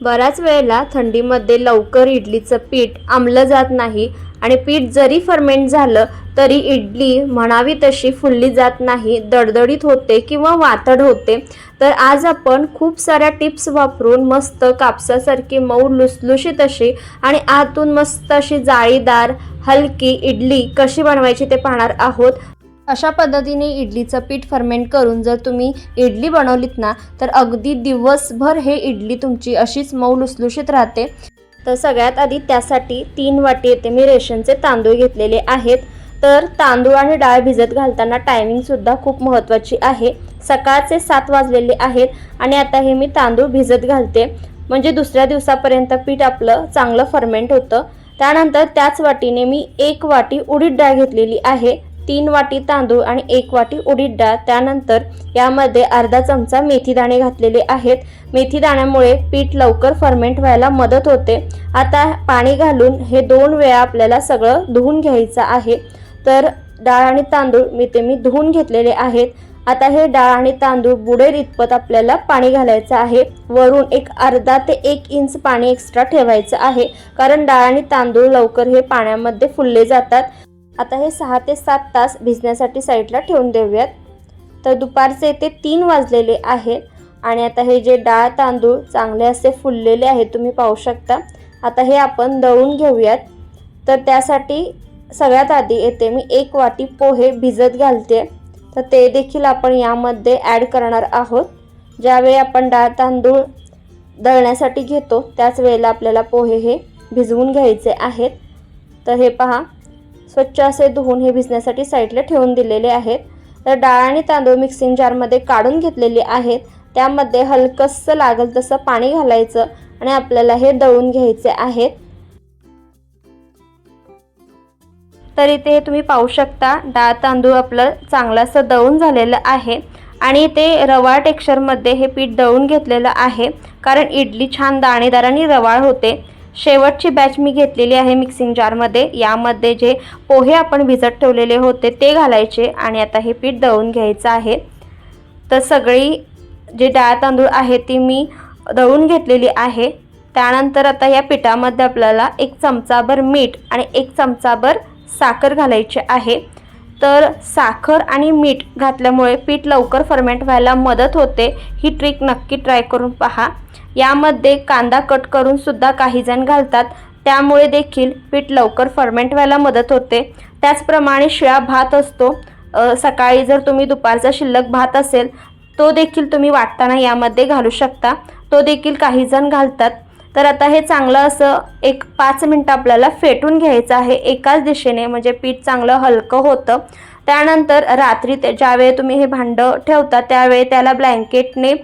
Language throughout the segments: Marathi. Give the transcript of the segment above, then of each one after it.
बऱ्याच वेळेला थंडीमध्ये लवकर इडलीचं पीठ आंबलं जात नाही आणि पीठ जरी फर्मेंट झालं तरी इडली म्हणावी तशी फुलली जात नाही दडदडीत होते किंवा वातड होते. तर आज आपण खूप साऱ्या टिप्स वापरून मस्त कापसासारखी मऊ लुसलुशीत अशी आणि आतून मस्त अशी जाळीदार हलकी इडली कशी बनवायची ते पाहणार आहोत. अशा पद्धतीने इडलीचं पीठ फर्मेंट करून जर तुम्ही इडली बनवलीत ना तर अगदी दिवसभर हे इडली तुमची अशीच मऊ लुसलुशीत राहते. तर सगळ्यात आधी त्यासाठी तीन वाटी येते मी रेशनचे तांदूळ घेतलेले आहेत. तर तांदूळ आणि डाळ भिजत घालताना टायमिंगसुद्धा खूप महत्त्वाची आहे. सकाळचे सात वाजलेले आहेत आणि आता हे मी तांदूळ भिजत घालते. म्हणजे दुसऱ्या दिवसापर्यंत पीठ आपलं चांगलं फर्मेंट होतं. त्यानंतर त्याच वाटीने मी एक वाटी उडीद डाळ घेतलेली आहे. तीन वाटी तांदूळ आणि एक वाटी उडीद डाळ. त्यानंतर यामध्ये अर्धा चमचा मेथी दाणे घातलेले आहेत. मेथी दाण्यामुळे पीठ लवकर फर्मेंट व्हायला मदत होते. आता पाणी घालून हे दोन वेळा आपल्याला सगळं धुवून घ्यायचं आहे. तर डाळ आणि तांदूळ मी ते मी धुवून घेतलेले आहेत. आता हे डाळ आणि तांदूळ बुडेल इतपत आपल्याला पाणी घालायचं आहे. वरून एक अर्धा ते एक इंच पाणी एक्स्ट्रा ठेवायचं आहे. कारण डाळ आणि तांदूळ लवकर हे पाण्यामध्ये फुलले जातात. आता हे सहा ते सात तास भिजण्यासाठी साईडला ठेवून देऊयात. तर दुपारचे ते तीन वाजलेले आहेत आणि आता हे जे डाळ तांदूळ चांगले असे फुललेले आहेत तुम्ही पाहू शकता. आता हे आपण दळून घेऊयात. तर त्यासाठी सगळ्यात आधी येते मी एक वाटी पोहे भिजत घालते. तर ते देखील आपण यामध्ये ॲड करणार आहोत. ज्यावेळी आपण डाळ तांदूळ दळण्यासाठी घेतो त्याच वेळेला आपल्याला पोहे हे भिजवून घ्यायचे आहेत. तर हे पहा स्वच्छ असे धुवून हे भिजण्यासाठी साईडला ठेवून दिलेले आहेत. तर डाळ आणि तांदूळ मिक्सिंग जारमध्ये काढून घेतलेले आहेत. त्यामध्ये हलकंसं लागेल तसं पाणी घालायचं आणि आपल्याला हे दळून घ्यायचे आहेत. तर इथे तुम्ही पाहू शकता डाळ तांदूळ आपलं चांगलं असं दळून झालेलं आहे आणि ते रवाळ टेक्स्चरमध्ये हे पीठ दळून घेतलेलं आहे. कारण इडली छान दाणेदार आणि रवाळ होते. शेवटची बॅच मी घेतलेली आहे मिक्सिंग जारमध्ये यामध्ये जे पोहे आपण भिजत ठेवलेले होते ते घालायचे आणि आता हे पीठ दळून घ्यायचं आहे. तर सगळी जे डाळ तांदूळ आहे ती मी दळून घेतलेली आहे. त्यानंतर आता या पिठामध्ये आपल्याला एक चमचाभर मीठ आणि एक चमचाभर साखर घालायची आहे. तर साखर आणि मीठ घातल्यामुळे पीठ लवकर फर्मेंट व्हायला मदत होते. ही ट्रिक नक्की ट्राय करून पहा. यामध्ये कांदा कट करूनसुद्धा काहीजण घालतात. त्यामुळे देखील पीठ लवकर फर्मेंट व्हायला मदत होते. त्याचप्रमाणे शिळा भात असतो. सकाळी जर तुम्ही दुपारचा शिल्लक भात असेल तो देखील तुम्ही वाटताना यामध्ये घालू शकता. तो देखील काहीजण घालतात. तर आता हे चांगलं असं एक पाच मिनटं आपल्याला फेटून घ्यायचं आहे एकाच दिशेने म्हणजे पीठ चांगलं हलकं होतं. त्यानंतर रात्री ते ज्यावेळी तुम्ही हे भांडं ठेवता त्यावेळी त्याला ब्लँकेटने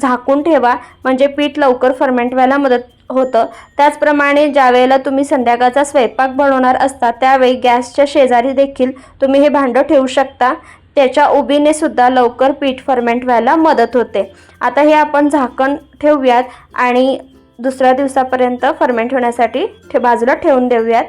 झाकून ठेवा. म्हणजे पीठ लवकर फर्मेंट व्हायला मदत होतं. त्याचप्रमाणे ज्या वेळेला तुम्ही संध्याकाळचा स्वयंपाक बनवणार असता त्यावेळी गॅसच्या शेजारी देखील तुम्ही हे भांडं ठेवू शकता. त्याच्या उभीने सुद्धा लवकर पीठ फर्मेंट व्हायला मदत होते. आता हे आपण झाकण ठेवूयात आणि दुसऱ्या दिवसापर्यंत फर्मेंट होण्यासाठी ठे बाजूला ठेवून देऊयात.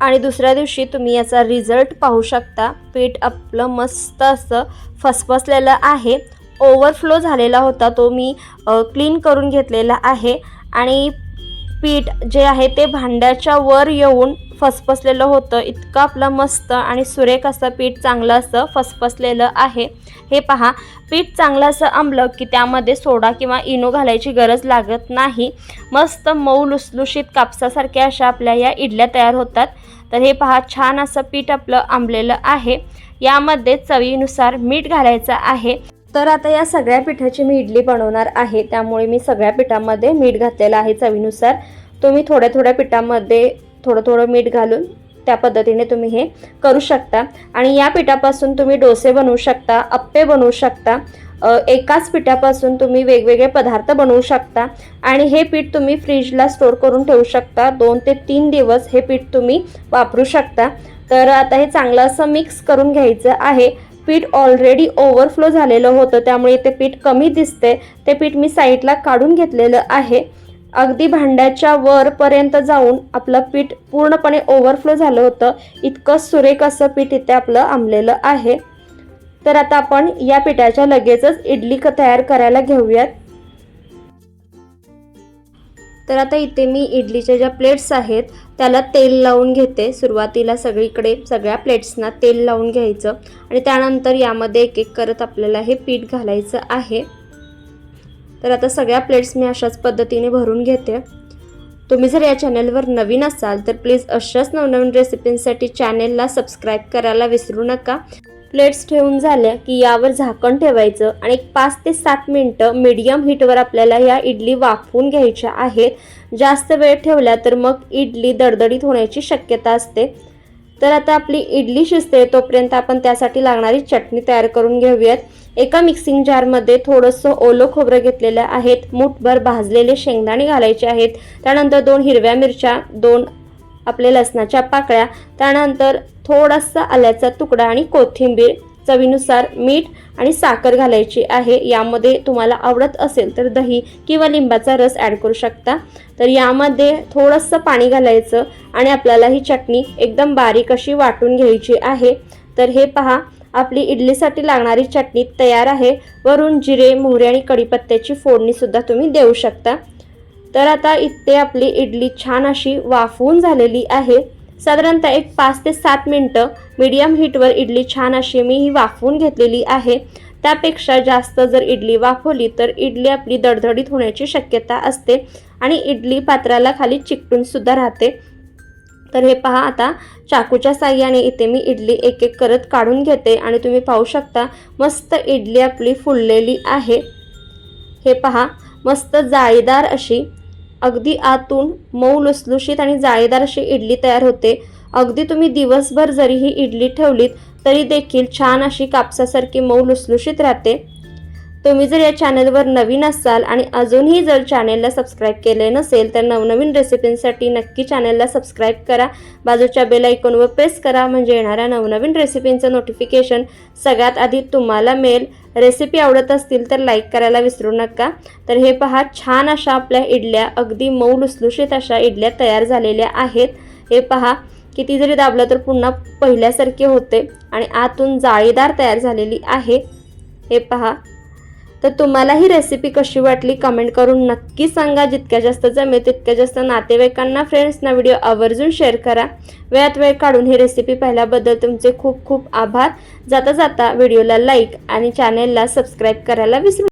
आणि दुसऱ्या दिवशी तुम्ही याचा रिझल्ट पाहू शकता. पीठ आपलं मस्त असं फसफसलेलं आहे. ओव्हरफ्लो झालेला होता तो मी क्लीन करून घेतलेला आहे. आणि पीठ जे आहे ते भांड्याच्या वर येऊन फसफसलेलं होतं. इतकं आपलं मस्त आणि सुरेख असं पीठ चांगलं असं फसफसलेलं आहे. हे पहा पीठ चांगलं असं आंबलं की त्यामध्ये सोडा किंवा इनो घालायची गरज लागत नाही. मस्त मऊ लुसलुशीत कापसासारख्या अशा आपल्या या इडल्या तयार होतात. तर हे पहा छान असं पीठ आपलं आंबलेलं आहे. यामध्ये चवीनुसार मीठ घालायचं आहे. तर आता या सगळ्या पिठाची मी इडली बनवणार आहे. त्यामुळे मी सगळ्या पिठामध्ये मीठ घातलेलं आहे चवीनुसार. तुम्ही थोड्या थोड्या पिठामध्ये थोडं थोडं मीठ घालून त्या पद्धतीने तुम्ही हे करू शकता. आणि या पिठापासून तुम्ही डोसे बनवू शकता अप्पे बनवू शकता एकाच पिठापासून तुम्ही वेगवेगळे पदार्थ बनवू शकता. आणि हे पीठ तुम्ही फ्रीजला स्टोर करून ठेवू शकता. दोन ते तीन दिवस हे पीठ तुम्ही वापरू शकता. तर आता हे चांगलं असं मिक्स करून घ्यायचं आहे. पीठ ऑलरेडी ओव्हरफ्लो झालेलं होतं त्यामुळे ते पीठ कमी दिसते ते पीठ मी साईडला काढून घेतलेलं आहे. अगदी भांड्याच्या वरपर्यंत जाऊन आपलं पीठ पूर्णपणे ओव्हरफ्लो झालं होतं. इतकं सुरेख असं पीठ इथे आपलं आंबलेलं आहे. तर आता आपण या पिठाच्या लगेचच इडली क तयार करायला घेऊयात. तर आता इथे मी इडलीच्या ज्या प्लेट्स आहेत त्याला तेल लावून घेते. सुरुवातीला सगळीकडे सगळ्या प्लेट्सना तेल लावून घ्यायचं. आणि त्यानंतर यामध्ये एक एक करत आपल्याला हे पीठ घालायचं आहे. तर आता सगळ्या प्लेट्स मी अशाच पद्धतीने भरून घेते. तुम्ही जर या चॅनलवर नवीन असाल तर प्लीज अशाच नवनवीन रेसिपींसाठी चॅनेलला सबस्क्राईब करायला विसरू नका. प्लेट्स ठेवून झाल्या की यावर झाकण ठेवायचं आणि एक पाच ते सात मिनटं मीडियम हीटवर आपल्याला या इडली वाफवून घ्यायच्या आहेत. जास्त वेळ ठेवल्या तर मग इडली दडदडीत होण्याची शक्यता असते. तर आता आपली इडली शिजते तोपर्यंत आपण त्यासाठी लागणारी चटणी तयार करून घेऊयात. एका मिक्सिंग जारमध्ये थोडंसं ओलं खोबरं घेतलेलं आहेत. मुठभर भाजलेले शेंगदाणे घालायचे आहेत. त्यानंतर दोन हिरव्या मिरच्या दोन आपले लसणाच्या पाकळ्या त्यानंतर थोडासा आल्याचा तुकडा आणि कोथिंबीर चवीनुसार मीठ आणि साखर घालायची आहे. यामध्ये तुम्हाला आवडत असेल तर दही किंवा लिंबाचा रस ॲड करू शकता. तर यामध्ये थोडंसं पाणी घालायचं आणि आपल्याला ही चटणी एकदम बारीक अशी वाटून घ्यायची आहे. तर हे पहा आपली इडलीसाठी लागणारी चटणी तयार आहे. वरून जिरे मोहरी आणि कढीपत्त्याची फोडणीसुद्धा तुम्ही देऊ शकता. तर आता इथे आपली इडली छान अशी वाफवून झालेली आहे. साधारणतः एक पाच ते सात मिनटं मीडियम हीटवर इडली छान अशी मी ही वाफवून घेतलेली आहे. त्यापेक्षा जास्त जर इडली वाफवली तर इडली आपली दडधडीत होण्याची शक्यता असते आणि इडली पात्राला खाली चिकटूनसुद्धा राहते. तर हे पहा आता चाकूच्या साह्याने इथे मी इडली एक एक करत काढून घेते आणि तुम्ही पाहू शकता मस्त इडली आपली फुललेली आहे. हे पहा मस्त जाळीदार अशी अगदी आतून मऊ लुसलुशीत आणि जाळीदार अशी इडली तयार होते. अगदी तुम्ही दिवसभर जरी ही इडली ठेवलीत तरी देखील छान अशी कापसासारखी मऊ लुसलुशीत राहते. तुम्ही जर या चॅनलवर नवीन असाल आणि अजूनही जर चॅनेलला सबस्क्राईब केले नसेल तर नवनवीन रेसिपींसाठी नक्की चॅनेलला सबस्क्राईब करा. बाजूच्या बेल आयकॉनवर प्रेस करा म्हणजे येणाऱ्या नवनवीन रेसिपींचं नोटिफिकेशन सगळ्यात आधी तुम्हाला मिळेल. रेसिपी आवडत असतील तर लाईक करायला विसरू नका. तर हे पहा छान अशा आपल्या इडल्या अगदी मऊ लुसलुशीत अशा इडल्या तयार झालेल्या आहेत. हे पहा किती जरी दाबलं तर पुन्हा पहिल्यासारखे होते आणि आतून जाळीदार तयार झालेली आहे. हे पहा तर तुम्हाला ही रेसिपी कशी वाटली कमेंट करून नक्की सांगा. जितक्या जास्त जमेल तितक्या जास्त नातेवाईकांना फ्रेंड्सना व्हिडिओ आवर्जून शेअर करा. वेळात वेळ काढून ही रेसिपी पाहिल्याबद्दल तुमचे खूप खूप आभार. जाता जाता व्हिडिओला लाईक आणि चॅनेलला सबस्क्राईब करायला विसरू